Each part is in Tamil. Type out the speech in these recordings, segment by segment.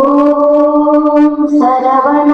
ॐ सरवण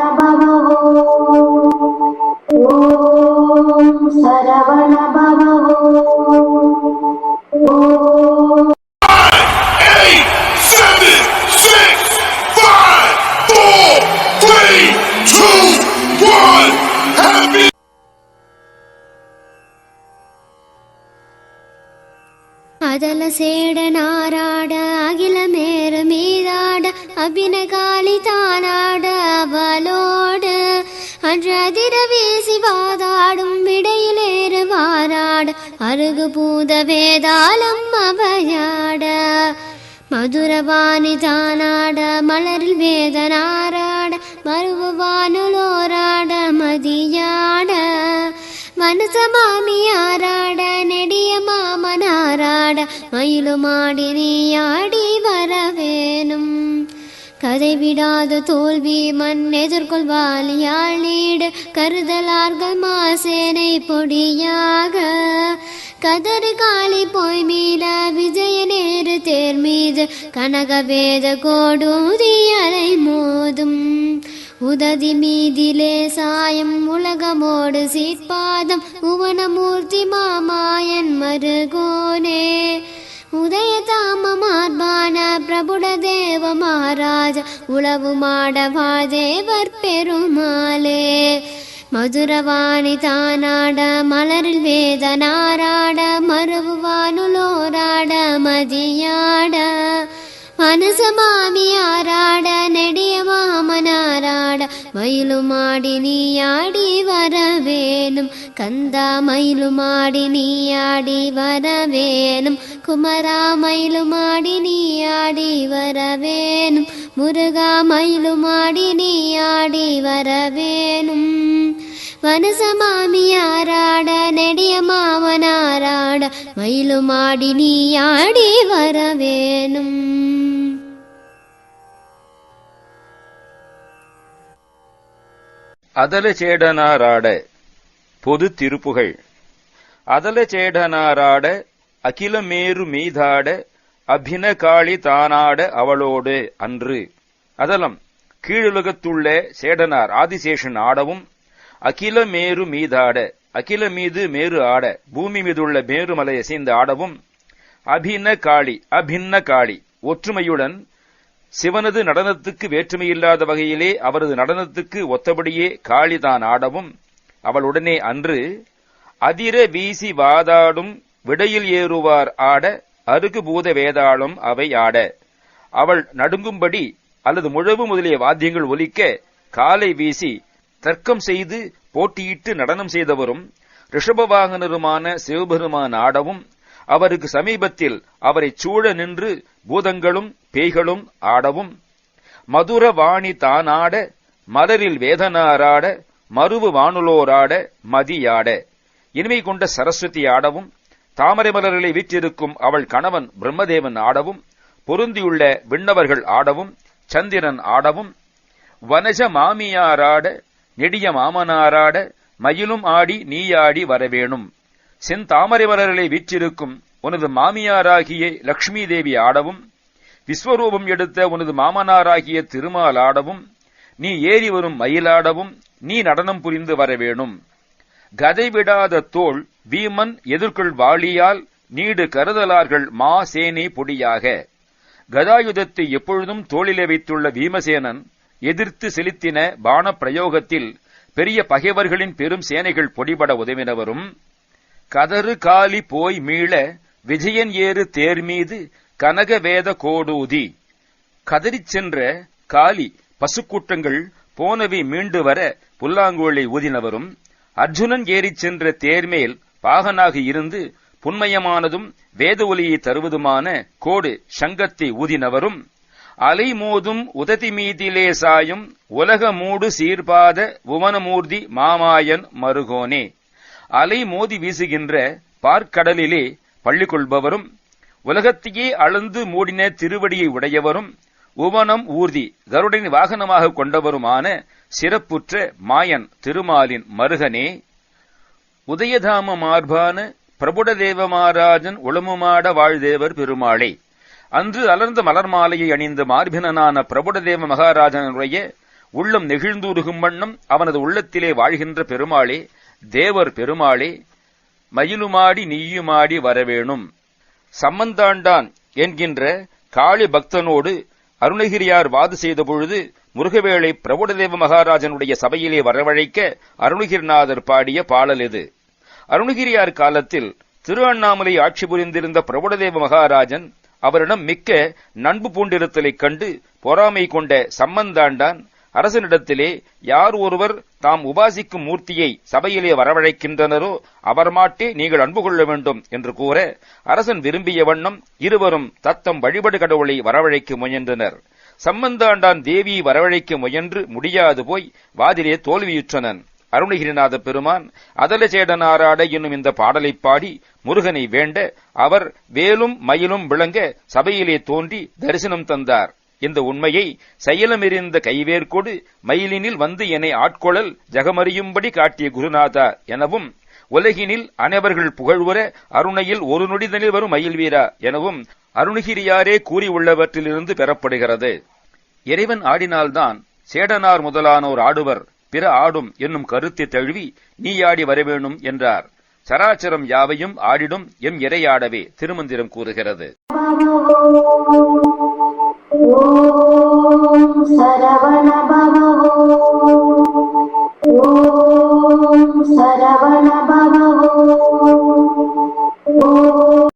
அதல சேட நாராட அகில மேரு மீதாட அபின காளி தானாட அவளோடு அன்று அதிர வீசி வாதாடும் இடையிலேறு மாறாட அருகு பூத வேதாளம் அவையாட. மதுரவாணி தானாட மலரில் வேதனாராட மருவானுலோராட மதியாட. மனசமாமியாராட நெடிய மாமனாராட மயிலுமாடி நீயாடி வரவேணும் கதை விடாத தோல்வி மண் எதிர்கொள்வாளியாளீடு கருதலார்கள் மாசேனை பொடியாக. கதறு காளி போய் மீள விஜய நேரு தேர் மீது கனக வேத கோடூதி அலை மோதும். உததி மீதிலே சாயம் உலகமோடு சீர்பாதம் உவனமூர்த்தி மாமாயன் மருகோனே. உதய தாம மார்பான பிரபுட தேவ மகாராஜ உளவு மாடவா தேவர் பெருமாளே. மதுரவாணி தானாட மலரில் வேத நாராட மறுவானுலோராட மதியாட. மனசமாமியாராட நெடிய மாமனாராட மயிலுமாடி நீயாடி வரவேணும் கந்தா மயிலுமாடி நீயாடி வரவேணும் குமரா மயிலுமாடி நீயாடி வரவேணும் முருகா மயிலுமாடி நீயாடி வரவேணும் வனசமாமியாராட நெடிய மாமனாராட மயிலுமாடி நீயாடி வரவேணும் அதலச்சேடனாராட பொது திருப்புகழ் அதலச்சேடனாராட அகிலமேரு மீதாட அபின காளி தானாட அவளோடு அன்று. அதலம் கீழுலகத்துள்ள சேடனார் ஆதிசேஷன் ஆடவும் அகில மேரு மீதாட அகில மீது மேரு ஆட பூமி மீதுள்ள மேருமலை அசைந்து ஆடவும் அபின காளி அபின்ன காளி ஒற்றுமையுடன் சிவனது நடனத்துக்கு வேற்றுமையில்லாத வகையிலே அவரது நடனத்துக்கு ஒத்தபடியே காளிதான் ஆடவும் அவளுடனே அன்று அதிர வீசி வாதாடும் விடையில் ஏறுவார் ஆட அருகு பூத வேதாளம் அவை ஆட. அவள் நடுங்கும்படி அல்லது முழவு முதலிய வாத்தியங்கள் ஒலிக்க காலை வீசி தர்க்கம் செய்து போட்டியிட்டு நடனம் செய்தவரும் ரிஷபவாகனருமான சிவபெருமான் ஆடவும் அவருக்கு சமீபத்தில் அவரை சூழ நின்று பூதங்களும் பேய்களும் ஆடவும் மதுர வாணி தானாட மலரில் வேதனாராட மருவு வானுலோராட மதியாட. இனிமை கொண்ட சரஸ்வதி ஆடவும் தாமரை மலர்களை வீற்றிருக்கும் அவள் கணவன் பிரம்மதேவன் ஆடவும் பொருந்தியுள்ள விண்ணவர்கள் ஆடவும் சந்திரன் ஆடவும் வனஜ மாமியாராட நெடிய மாமனாராட மயிலும் ஆடி நீயாடி வரவேணும். செந்தாமரை மலர்களை வீற்றிருக்கும் உனது மாமியாராகிய லக்ஷ்மி தேவி ஆடவும் விஸ்வரூபம் எடுத்த உனது மாமனாராகிய திருமால் ஆடவும் நீ ஏறி வரும் மயிலாடவும் நீ நடனம் புரிந்து வரவேணும் கதை விடாத தோள் வீமன் எதிர்கொள் வாளியால் நீடு கருதலார்கள் மா சேனை பொடியாக. கதாயுதத்தை எப்பொழுதும் தோளிலே வைத்துள்ள வீமசேனன் எதிர்த்து செலுத்தின பான பிரயோகத்தில் பெரிய பகைவர்களின் பெரும் சேனைகள் பொடிபட உதவினவரும் கதறு காலி போய் மீள விஜயன் ஏறு தேர் மீது கனகவேத கோடூதி. கதறிச் சென்ற காலி பசுக்கூட்டங்கள் போனவை மீண்டு வர புல்லாங்குழலை ஊதினவரும் அர்ஜுனன் ஏறிச் சென்ற தேர்மேல் பாகனாக இருந்து புன்மயமானதும் வேத ஒலியை தருவதுமான கோடு சங்கத்தை ஊதினவரும் அலை மோதும் உததி மீதிலே சாயும் உலக மூடு சீர்பாத புவனமூர்த்தி மாமாயன் மருகோனே. அலை மோதி வீசுகின்ற பார்க்கடலிலே பள்ளி கொள்பவரும் உலகத்தையே அளந்து மூடின திருவடியை உடையவரும் உவனம் ஊர்தி கருடனின் வாகனமாக கொண்டவருமான சிறப்புற்ற மாயன் திருமாலின் மருகனே உதயதாம மார்பான பிரபுடதேவ மாராஜன் உளமுமாட வாழ்தேவர் பெருமாளே. அன்று அலர்ந்த மலர் மாலையை அணிந்த மார்பினனான பிரபுடதேவ மகாராஜனுடைய உள்ளம் நெகிழ்ந்தூருகும் வண்ணம் அவனது உள்ளத்திலே வாழ்கின்ற பெருமாளே தேவர் பெருமாளே மயிலுமாடி நீயுமாடி வரவேணும். சம்மந்தாண்டான் என்கின்ற காளி பக்தனோடு அருணகிரியார் வாது செய்த பொழுது முருகவேளை பிரபுடதேவ மகாராஜனுடைய சபையிலே வரவழைக்க அருணகிரிநாதர் பாடிய பாடல் இது. அருணகிரியார் காலத்தில் திரு அண்ணாமலை ஆட்சி புரிந்திருந்த பிரபுடதேவ மகாராஜன் அவரிடம் மிக்க நண்பு பூண்டிருத்தலைக் கண்டு பொறாமை கொண்ட சம்மந்தாண்டான் அரசனிடத்திலே யார் ஒருவர் தாம் உபாசிக்கும் மூர்த்தியை சபையிலே வரவழைக்கின்றனரோ அவர் மாட்டே நீங்கள் அன்பு கொள்ள வேண்டும் என்று கூற அரசன் விரும்பிய வண்ணம் இருவரும் தத்தம் வழிபடு கடவுளை வரவழைக்க முயன்றனர். சம்பந்தாண்டான் தேவியை வரவழைக்க முயன்று முடியாது போய் வாதிலே தோல்வியுற்றனன். அருணகிரிநாத பெருமான் அதலச்சேடனாராட என்னும் இந்த பாடலைப் பாடி முருகனை வேண்ட அவர் வேலும் மயிலும் விளங்க சபையிலே தோன்றி தரிசனம் தந்தார். இந்த உண்மையை செயலமெறிந்த கைவேற்கொடு மயிலினில் வந்து என்னை ஆட்கொளல் ஜகமறியும்படி காட்டிய குருநாதா எனவும் உலகினில் அனைவர்கள் புகழ்வுற அருணையில் ஒரு நொடிதனில் வரும் மயில் வீரா எனவும் அருணகிரியாரே கூறியுள்ளவற்றிலிருந்து பெறப்படுகிறது. இறைவன் ஆடினால்தான் சேடனார் முதலானோர் ஆடுவர் பிற ஆடும் என்னும் கருத்தை தழுவி நீ ஆடி வரவேணும் என்றார். சராச்சரம் யாவையும் ஆடிடும் எம் இறையாடவே திருமந்திரம் கூறுகிறது.